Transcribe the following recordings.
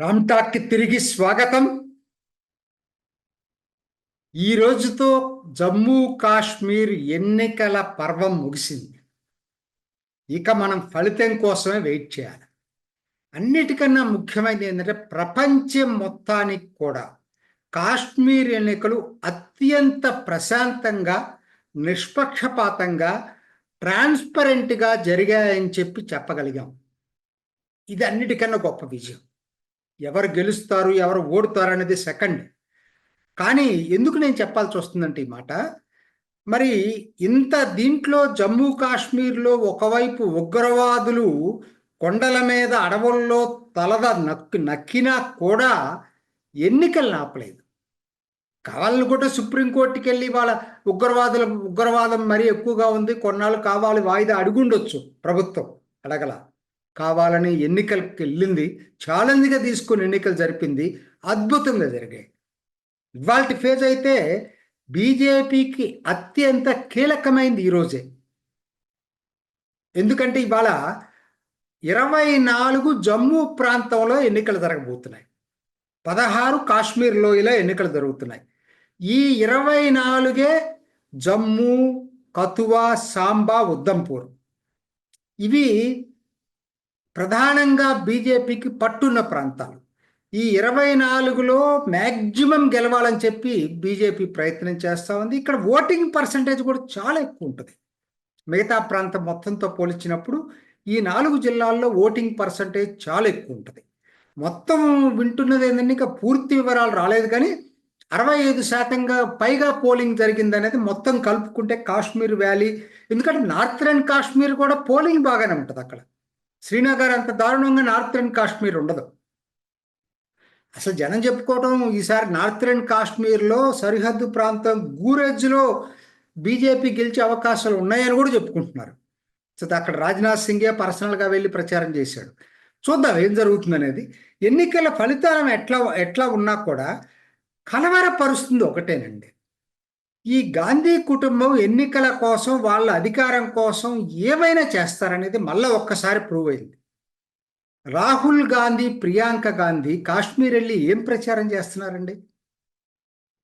రామ్ టాక్కి తిరిగి స్వాగతం. ఈ రోజుతో జమ్మూ కాశ్మీర్ ఎన్నికల పర్వం ముగిసింది. ఇక మనం ఫలితం కోసమే వెయిట్ చేయాలి. అన్నిటికన్నా ముఖ్యమైనది ఏంటంటే ప్రపంచం మొత్తానికి కూడా కాశ్మీర్ ఎన్నికలు అత్యంత ప్రశాంతంగా నిష్పక్షపాతంగా ట్రాన్స్పరెంట్గా జరిగాయని చెప్పి చెప్పగలిగాం. ఇది అన్నిటికన్నా గొప్ప విజయం. ఎవరు గెలుస్తారు ఎవరు ఓడుతారు అనేది సెకండ్ కానీ ఎందుకు నేను చెప్పాల్సి వస్తుందంటే ఈ మాట మరి ఇంత దీంట్లో జమ్మూ కాశ్మీర్లో ఒకవైపు ఉగ్రవాదులు కొండల మీద అడవుల్లో తలద నక్కి నక్కినా కూడా ఎన్నికలు ఆపలేదు. కావాలని కూడా సుప్రీంకోర్టుకి వెళ్ళి వాళ్ళ ఉగ్రవాదుల ఉగ్రవాదం మరీ ఎక్కువగా ఉంది కొన్నాళ్ళు కావాలి వాయిదా అడుగుండొచ్చు ప్రభుత్వం అడగల. కావాలని ఎన్నికలకు వెళ్ళింది ఛాలెంజ్గా తీసుకుని ఎన్నికలు జరిపింది అద్భుతంగా జరిగాయి. ఇవాళ ఫేజ్ అయితే బీజేపీకి అత్యంత కీలకమైంది ఈరోజే ఎందుకంటే ఇవాళ ఇరవై నాలుగు జమ్మూ ప్రాంతంలో ఎన్నికలు జరగబోతున్నాయి. పదహారు కాశ్మీర్ లోయలో ఎన్నికలు జరుగుతున్నాయి. ఈ ఇరవై నాలుగే జమ్మూ కతువా సాంబా ఉద్దంపూర్ ఇవి ప్రధానంగా బీజేపీకి పట్టున్న ప్రాంతాలు. ఈ ఇరవై నాలుగులో మ్యాక్సిమం గెలవాలని చెప్పి బీజేపీ ప్రయత్నం చేస్తూ ఉంది. ఇక్కడ ఓటింగ్ పర్సంటేజ్ కూడా చాలా ఎక్కువ ఉంటుంది. మిగతా ప్రాంతం మొత్తంతో పోల్చినప్పుడు ఈ నాలుగు జిల్లాల్లో ఓటింగ్ పర్సంటేజ్ చాలా ఎక్కువ ఉంటుంది. మొత్తం వింటున్నది ఏంటంటే ఇంకా పూర్తి వివరాలు రాలేదు కానీ అరవై ఐదు శాతంగా పైగా పోలింగ్ జరిగింది అనేది మొత్తం కలుపుకుంటే కాశ్మీర్ వ్యాలీ ఎందుకంటే నార్థరన్ కాశ్మీర్ కూడా పోలింగ్ బాగానే ఉంటుంది అక్కడ. శ్రీనగర్ అంత దారుణంగా నార్థరన్ కాశ్మీర్ ఉండదు. అసలు జనం చెప్పుకోవటం ఈసారి నార్థరన్ కాశ్మీర్లో సరిహద్దు ప్రాంతం గూరెజ్లో బీజేపీ గెలిచే అవకాశాలు ఉన్నాయని కూడా చెప్పుకుంటున్నారు. సో అక్కడ రాజ్నాథ్ సింగే పర్సనల్గా వెళ్ళి ప్రచారం చేశాడు. చూద్దాం ఏం జరుగుతుంది అనేది. ఎన్నికల ఫలితాలను ఎట్లా ఎట్లా ఉన్నా కూడా కలవరపరుస్తుంది ఒకటేనండి. ఈ గాంధీ కుటుంబం ఎన్నికల కోసం వాళ్ళ అధికారం కోసం ఏమైనా చేస్తారనేది మళ్ళీ ఒక్కసారి ప్రూవ్ అయింది. రాహుల్ గాంధీ ప్రియాంక గాంధీ కాశ్మీర్ వెళ్ళి ఏం ప్రచారం చేస్తున్నారండి?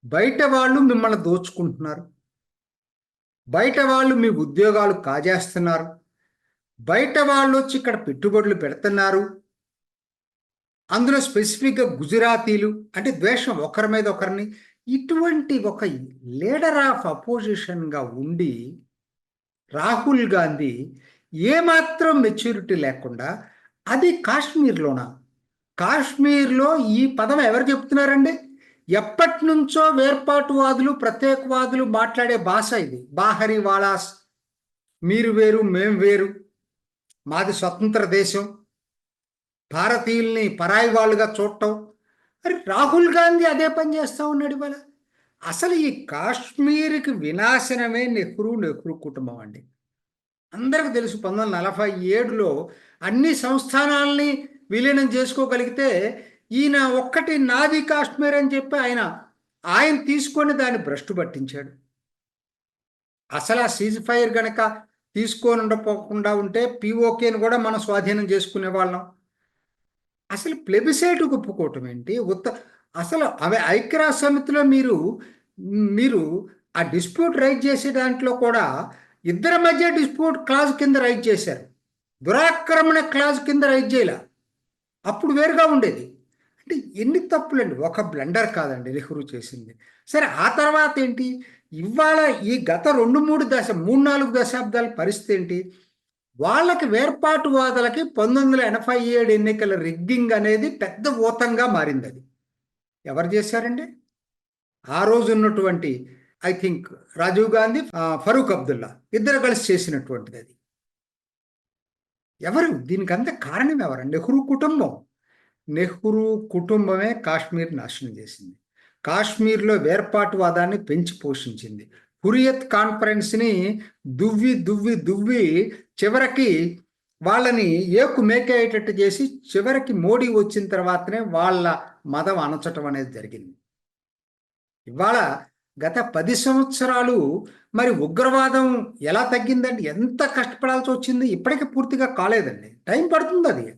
బయట వాళ్ళు మిమ్మల్ని దోచుకుంటున్నారు. బయట వాళ్ళు మీ ఉద్యోగాలు కాజేస్తున్నారు. బయట వాళ్ళు వచ్చి ఇక్కడ పెట్టుబడులు పెడుతున్నారు. అందులో స్పెసిఫిక్గా గుజరాతీలు అంటే ద్వేషం ఒకరి మీద ఒకరిని ఇటువంటి ఒక లీడర్ ఆఫ్ అపోజిషన్గా ఉండి రాహుల్ గాంధీ ఏమాత్రం మెచ్యూరిటీ లేకుండా అది కాశ్మీర్లోనా. కాశ్మీర్లో ఈ పదం ఎవరు చెప్తున్నారండి? ఎప్పటి నుంచో వేర్పాటువాదులు ప్రత్యేకవాదులు మాట్లాడే భాష ఇది. బాహరి వాలాస్ మీరు వేరు మేం వేరు మాది స్వతంత్ర దేశం. భారతీయుల్ని పరాయి వాళ్ళుగా చూడటం మరి రాహుల్ గాంధీ అదే పని చేస్తూ ఉన్నాడు ఇవాళ. అసలు ఈ కాశ్మీర్కి వినాశనమే నెహ్రూ నెహ్రూ కుటుంబం అండి. అందరికి తెలుసు పంతొమ్మిది వందల నలభై ఏడులో అన్ని సంస్థానాల్ని విలీనం చేసుకోగలిగితే ఈయన ఒక్కటి నాది కాశ్మీర్ అని చెప్పి ఆయన ఆయన తీసుకొని దాన్ని భ్రష్టు పట్టించాడు. అసలు ఆ సీజ్ ఫైర్ గనక తీసుకొని ఉండపోకుండా ఉంటే పిఓకేని కూడా మనం స్వాధీనం చేసుకునే వాళ్ళం అసలు ప్లెబిసైట్ ఒప్పుకోవటం ఏంటి? ఉత్త అసలు అవి ఐక్యరాజ్య సమితిలో మీరు మీరు ఆ డిస్ప్యూట్ రైట్ చేసే దాంట్లో కూడా ఇద్దరి మధ్య డిస్ప్యూట్ క్లాజ్ కింద రైట్ చేశారు. దురాక్రమణ క్లాజ్ కింద రైట్ చేయాల. అప్పుడు వేరుగా ఉండేది. అంటే ఎన్ని తప్పులండి? ఒక బ్లండర్ కాదండి నెహ్రూ చేసింది. సరే ఆ తర్వాత ఏంటి? ఇవాళ ఈ గత రెండు మూడు దశ మూడు నాలుగు దశాబ్దాల పరిస్థితి ఏంటి? వాళ్ళకి వేర్పాటువాదులకి పంతొమ్మిది వందల ఎనభై ఏడు ఎన్నికల రిగ్గింగ్ అనేది పెద్ద ఊతంగా మారింది అది ఎవరు చేశారండి? ఆ రోజు ఉన్నటువంటి ఐ థింక్ రాజీవ్ గాంధీ ఫరూక్ అబ్దుల్లా. ఇద్దరు కలిసి చేసినటువంటిది అది. ఎవరు? దీనికి అంత కారణం ఎవరు? నెహ్రూ కుటుంబం. నెహ్రూ కుటుంబమే కాశ్మీర్ నాశనం చేసింది. కాశ్మీర్లో వేర్పాటువాదాన్ని పెంచి పోషించింది. హురియత్ కాన్ఫరెన్స్ని దువ్వి దువ్వి దువ్వి చివరికి వాళ్ళని ఏకు మేకేటట్టు చేసి చివరికి మోడీ వచ్చిన తర్వాతనే వాళ్ళ మతం అనచటం అనేది జరిగింది. ఇవాళ గత పది సంవత్సరాలు మరి ఉగ్రవాదం ఎలా తగ్గిందండి? ఎంత కష్టపడాల్సి వచ్చింది? ఇప్పటికీ పూర్తిగా కాలేదండి. టైం పడుతుంది అది.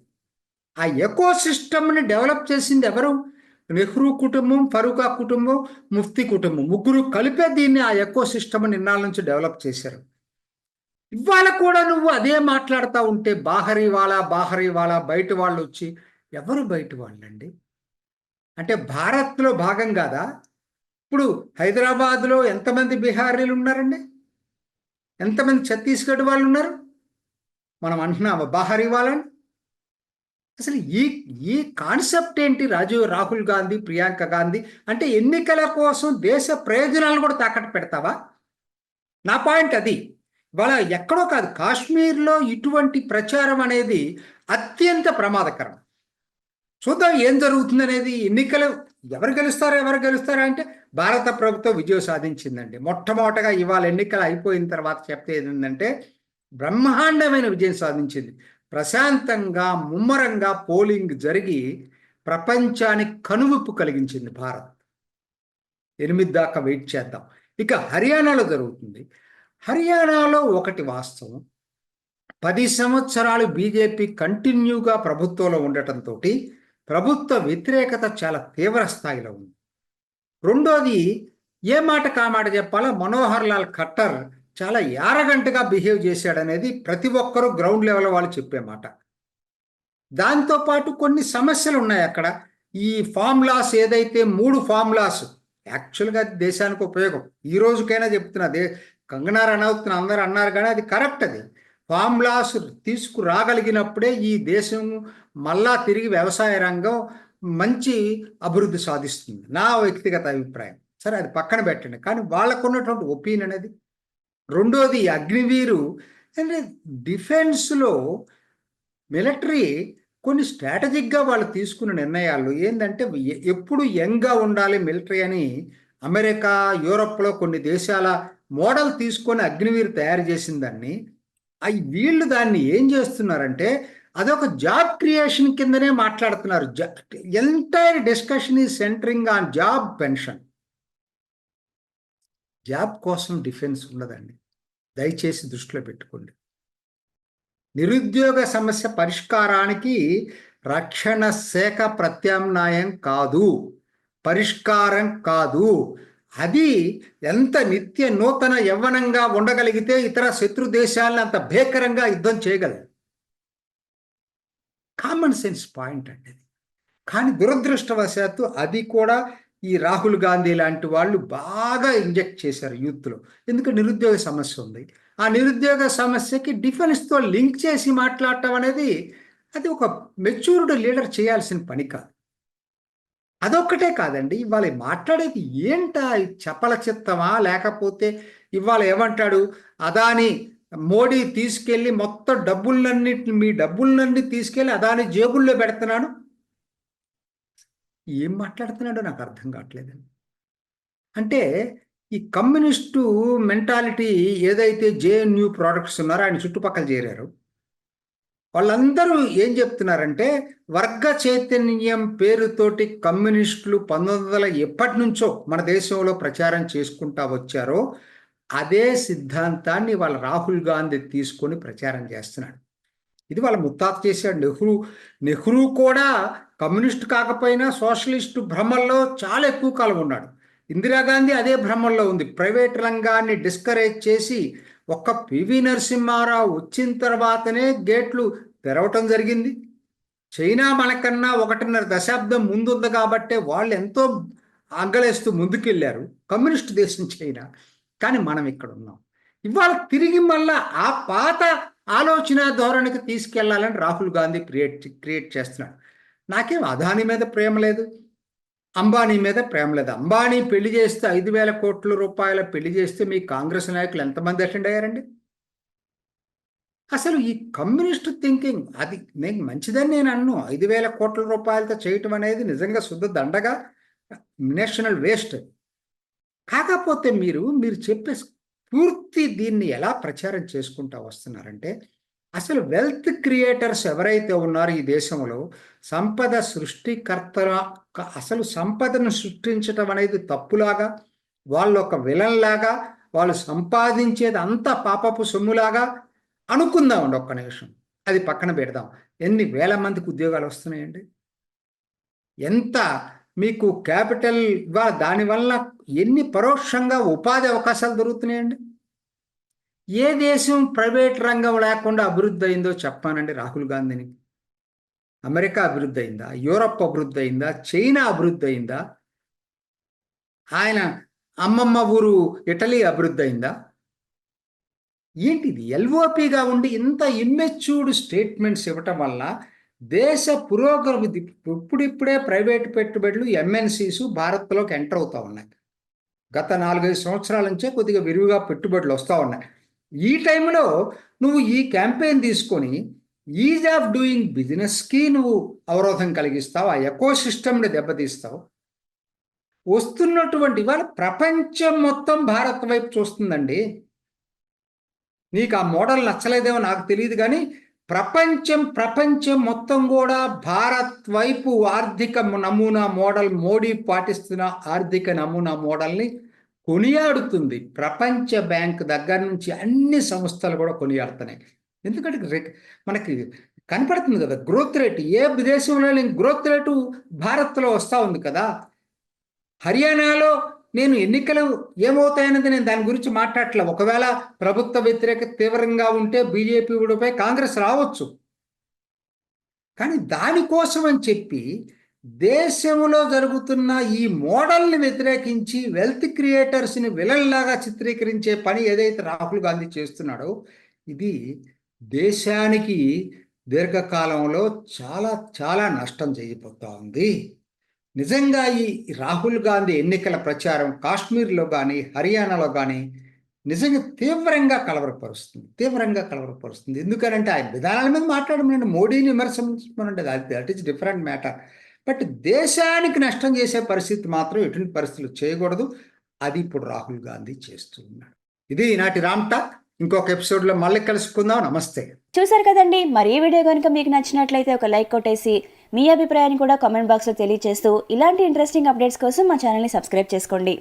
ఆ ఎకో సిస్టమ్ని డెవలప్ చేసింది ఎవరు? నెహ్రూ కుటుంబం ఫరూకా కుటుంబం ముఫ్తీ కుటుంబం. ముగ్గురు కలిపే దీన్ని ఆ ఎకో సిస్టమ్ నిన్నాళ్ళ నుంచి డెవలప్ చేశారు. ఇవాళ కూడా నువ్వు అదే మాట్లాడుతూ ఉంటే బాహరి వాళ్ళ బాహరి వాళ్ళ బయట వాళ్ళు వచ్చి ఎవరు బయట వాళ్ళండి? అంటే భారత్లో భాగం కాదా? ఇప్పుడు హైదరాబాద్లో ఎంతమంది బీహారీలు ఉన్నారండి? ఎంతమంది ఛత్తీస్గఢ్ వాళ్ళు ఉన్నారు? మనం అంటున్నాము బాహరీ వాళ్ళని అసలు ఈ ఈ కాన్సెప్ట్ ఏంటి రాజీవ్ రాహుల్ గాంధీ ప్రియాంక గాంధీ? అంటే ఎన్నికల కోసం దేశ ప్రయోజనాలను కూడా తాకట్టు పెడతావా? నా పాయింట్ అది. వాళ్ళ ఎక్కడో కాదు కాశ్మీర్లో ఇటువంటి ప్రచారం అనేది అత్యంత ప్రమాదకరం. చూద్దాం ఏం జరుగుతుంది అనేది ఎన్నికలు ఎవరు గెలుస్తారో ఎవరు గెలుస్తారో అంటే భారత ప్రభుత్వం విజయం సాధించిందండి. మొట్టమొదటగా ఇవాళ ఎన్నికలు అయిపోయిన తర్వాత చెప్తే ఏంటంటే బ్రహ్మాండమైన విజయం సాధించింది. ప్రశాంతంగా ముమ్మరంగా పోలింగ్ జరిగి ప్రపంచానికి కనువిప్పు కలిగించింది భారత్. ఎనిమిది దాకా వెయిట్ చేద్దాం. ఇక హర్యానాలో జరుగుతుంది. హర్యానాలో ఒకటి వాస్తవం. పది సంవత్సరాలు బీజేపీ కంటిన్యూగా ప్రభుత్వంలో ఉండటంతో ప్రభుత్వ వ్యతిరేకత చాలా తీవ్ర స్థాయిలో ఉంది. రెండోది ఏ మాట కామాట చెప్పాలో? మనోహర్ లాల్ ఖట్టర్ చాలా యారగంటగా బిహేవ్ చేశాడనేది ప్రతి ఒక్కరూ గ్రౌండ్ లెవెల్ వాళ్ళు చెప్పే మాట. దాంతోపాటు కొన్ని సమస్యలు ఉన్నాయి అక్కడ. ఈ ఫార్ములాస్ ఏదైతే మూడు ఫార్ములాస్ యాక్చువల్గా దేశానికి ఉపయోగం. ఈ రోజుకైనా చెప్తున్నా దే కంగనా రనౌత్ అందరు అన్నారు కానీ అది కరెక్ట్ అది. ఫామ్లాస్ తీసుకురాగలిగినప్పుడే ఈ దేశం మళ్ళా తిరిగి వ్యవసాయ రంగం మంచి అభివృద్ధి సాధిస్తుంది. నా వ్యక్తిగత అభిప్రాయం. సరే అది పక్కన పెట్టండి. కానీ వాళ్ళకు ఉన్నటువంటి ఒపీనియన్ అనేది రెండోది అగ్నివీరు. అంటే డిఫెన్స్లో మిలిటరీ కొన్ని స్ట్రాటజిక్గా వాళ్ళు తీసుకున్న నిర్ణయాలు ఏంటంటే ఎప్పుడు యంగ్గా ఉండాలి మిలిటరీ అని అమెరికా యూరప్లో కొన్ని దేశాల మోడల్ తీసుకొని అగ్నివీర్ తయారు చేసిన దాన్ని అవి వీళ్ళు దాన్ని ఏం చేస్తున్నారంటే అదొక జాబ్ క్రియేషన్ కిందనే మాట్లాడుతున్నారు. ఎంటైర్ డిస్కషన్ ఈ centring on job pension. Job కోసం డిఫెన్స్ ఉండదండి దయచేసి దృష్టిలో పెట్టుకోండి. నిరుద్యోగ సమస్య పరిష్కారానికి రక్షణ శాఖ ప్రత్యామ్నాయం కాదు. పరిష్కారం కాదు. అది ఎంత నిత్య నూతన యవ్వనంగా ఉండగలిగితే ఇతర శత్రు దేశాలను అంత భేకరంగా యుద్ధం చేయగలదు కామన్ సెన్స్ పాయింట్ అండి కానీ దురదృష్టవశాత్తు అది కూడా ఈ రాహుల్ గాంధీ లాంటి వాళ్ళు బాగా ఇంజెక్ట్ చేశారు యూత్లో. ఎందుకంటే నిరుద్యోగ సమస్య ఉంది. ఆ నిరుద్యోగ సమస్యకి డిఫెన్స్తో లింక్ చేసి మాట్లాడటం అనేది అది ఒక మెచ్యూర్డ్ లీడర్ చేయాల్సిన పని కాదు. అదొక్కటే కాదండి. ఇవాళ మాట్లాడేది ఏంట? చెప్పల చిత్తమా? లేకపోతే ఇవాళ ఏమంటాడు? అదాని మోడీ తీసుకెళ్ళి మొత్తం డబ్బులన్నింటిని మీ డబ్బులన్నీ తీసుకెళ్ళి అదాని జేబుల్లో పెడుతున్నాను ఏం మాట్లాడుతున్నాడో నాకు అర్థం కావట్లేదండి. అంటే ఈ కమ్యూనిస్టు మెంటాలిటీ ఏదైతే జేఎన్యూ ప్రోడక్ట్స్ ఉన్నారో ఆయన చుట్టుపక్కల చేరారు. వాళ్ళందరూ ఏం చెప్తున్నారంటే వర్గ చైతన్యం పేరుతోటి కమ్యూనిస్టులు పంతొమ్మిది వందల ఎప్పటి నుంచో మన దేశంలో ప్రచారం చేసుకుంటా వచ్చారో అదే సిద్ధాంతాన్ని వాళ్ళ రాహుల్ గాంధీ తీసుకొని ప్రచారం చేస్తున్నాడు. ఇది వాళ్ళ ముత్తాత చేశాడు. నెహ్రూ నెహ్రూ కూడా కమ్యూనిస్ట్ కాకపోయినా సోషలిస్టు భ్రమల్లో చాలా ఎక్కువ కాలం ఉన్నాడు. ఇందిరాగాంధీ అదే భ్రమల్లో ఉంది. ప్రైవేట్ రంగాన్ని డిస్కరేజ్ చేసి ఒక్క పివి నరసింహారావు వచ్చిన తర్వాతనే గేట్లు తెరవటం జరిగింది. చైనా మనకన్నా ఒకటిన్నర దశాబ్దం ముందుంది కాబట్టే వాళ్ళు ఎంతో అగ్గలేస్తూ ముందుకెళ్ళారు కమ్యూనిస్ట్ దేశం చైనా. కానీ మనం ఇక్కడ ఉన్నాం. ఇవాళ తిరిగి మళ్ళా ఆ పాత ఆలోచన ధోరణికి తీసుకెళ్ళాలని రాహుల్ గాంధీ క్రియేట్ క్రియేట్ చేస్తున్నాడు. నాకేం అదాని మీద ప్రేమ లేదు. అంబానీ మీద ప్రేమ లేదు. అంబానీ పెళ్ళి చేస్తే ఐదు వేల కోట్ల రూపాయల పెళ్ళి చేస్తే మీ కాంగ్రెస్ నాయకులు ఎంతమంది అటెండ్ అయ్యారండి? అసలు ఈ కమ్యూనిస్ట్ థింకింగ్ అది నేను మంచిదని నేను అన్ను. ఐదు వేల కోట్ల రూపాయలతో చేయటం అనేది నిజంగా శుద్ధ దండగా నేషనల్ వేస్ట్. కాకపోతే మీరు మీరు చెప్పే పూర్తి దీన్ని ఎలా ప్రచారం చేసుకుంటా వస్తున్నారంటే అసలు వెల్త్ క్రియేటర్స్ ఎవరైతే ఉన్నారో ఈ దేశంలో సంపద సృష్టికర్తల అసలు సంపదను సృష్టించటం అనేది తప్పులాగా వాళ్ళు ఒక విలన్లాగా వాళ్ళు సంపాదించేది అంత పాపపు సొమ్ములాగా అనుకుందామండి ఒక్క నిమిషం. అది పక్కన పెడదాం. ఎన్ని వేల మందికి ఉద్యోగాలు వస్తున్నాయండి? ఎంత మీకు క్యాపిటల్ ఇవా దానివల్ల ఎన్ని పరోక్షంగా ఉపాధి అవకాశాలు దొరుకుతున్నాయండి? ఏ దేశం ప్రైవేట్ రంగం లేకుండా అభివృద్ధి అయిందో చెప్పానండి రాహుల్ గాంధీని. అమెరికా అభివృద్ధి అయిందా? యూరప్ అభివృద్ధి అయిందా? చైనా అభివృద్ధి అయిందా? ఆయన అమ్మమ్మ ఊరు ఇటలీ అభివృద్ధి అయిందా? ఏంటిది? ఎల్ఓపిగా ఉండి ఇంత ఇమ్మెచ్యూర్డ్ స్టేట్మెంట్స్ ఇవ్వటం వల్ల దేశ పురోగతి ఇప్పుడిప్పుడే ప్రైవేట్ పెట్టుబడులు ఎంఎన్సీస్ భారత్లోకి ఎంటర్ అవుతా ఉన్నాయి. గత నాలుగైదు సంవత్సరాల నుంచే కొద్దిగా విరివిగా పెట్టుబడులు వస్తూ ఉన్నాయి. ఈ టైంలో నువ్వు ఈ క్యాంపెయిన్ తీసుకొని ఈజ్ ఆఫ్ డూయింగ్ బిజినెస్కి నువ్వు అవరోధం కలిగిస్తావు ఆ ఎకో సిస్టమ్ని దెబ్బతీస్తావు. వస్తున్నటువంటి ఇవాళ ప్రపంచం మొత్తం భారత్ వైపు చూస్తుందండి. నీకు ఆ మోడల్ నచ్చలేదేమో నాకు తెలియదు కానీ ప్రపంచం ప్రపంచం మొత్తం కూడా భారత్ వైపు ఆర్థిక నమూనా మోడల్ మోడీ పాటిస్తున్న ఆర్థిక నమూనా మోడల్ని కొనియాడుతుంది. ప్రపంచ బ్యాంక్ దగ్గర నుంచి అన్ని సంస్థలు కూడా కొనియాడుతున్నాయి. ఎందుకంటే మనకి కనపడుతుంది కదా గ్రోత్ రేట్ ఏ దేశంలో లేని గ్రోత్ రేటు భారత్లో వస్తూ ఉంది కదా. హర్యానాలో నేను ఎన్నికలు ఏమవుతాయన్నది నేను దాని గురించి మాట్లాడలే ఒకవేళ ప్రభుత్వ వ్యతిరేక తీవ్రంగా ఉంటే బీజేపీ ఊడిపై కాంగ్రెస్ రావచ్చు. కానీ దానికోసం అని చెప్పి దేశంలో జరుగుతున్న ఈ మోడల్ని వ్యతిరేకించి వెల్త్ క్రియేటర్స్ని విలన్లాగా చిత్రీకరించే పని ఏదైతే రాహుల్ గాంధీ చేస్తున్నాడో ఇది దేశానికి దీర్ఘకాలంలో చాలా చాలా నష్టం చేయబోతా ఉంది. నిజంగా ఈ రాహుల్ గాంధీ ఎన్నికల ప్రచారం కాశ్మీర్లో కానీ హర్యానాలో కానీ నిజంగా తీవ్రంగా కలవరపరుస్తుంది తీవ్రంగా కలవరపరుస్తుంది. ఎందుకంటే ఆయన విధానాల మీద మాట్లాడమనండి మోడీని విమర్శించమనంటే అది that is different matter but దేశానికి నష్టం చేసే పరిస్థితి మాత్రం ఎటువంటి పరిస్థితులు చేయకూడదు. అది ఇప్పుడు రాహుల్ గాంధీ చేస్తూ ఉన్నాడు. ఇది ఈనాటి రామ్ టాక్. ఇంకొక ఎపిసోడ్లో మళ్ళీ కలుసుకుందాం. నమస్తే. చూసారు కదండి. మరి ఈ వీడియో కనుక మీకు నచ్చినట్లయితే ఒక లైక్ కొట్టేసి మీ అభిప్రాయాన్ని కూడా కామెంట్ బాక్స్లో తెలియజేస్తూ ఇలాంటి ఇంట్రెస్టింగ్ అప్డేట్స్ కోసం మా ఛానల్ని సబ్స్క్రైబ్ చేసుకోండి.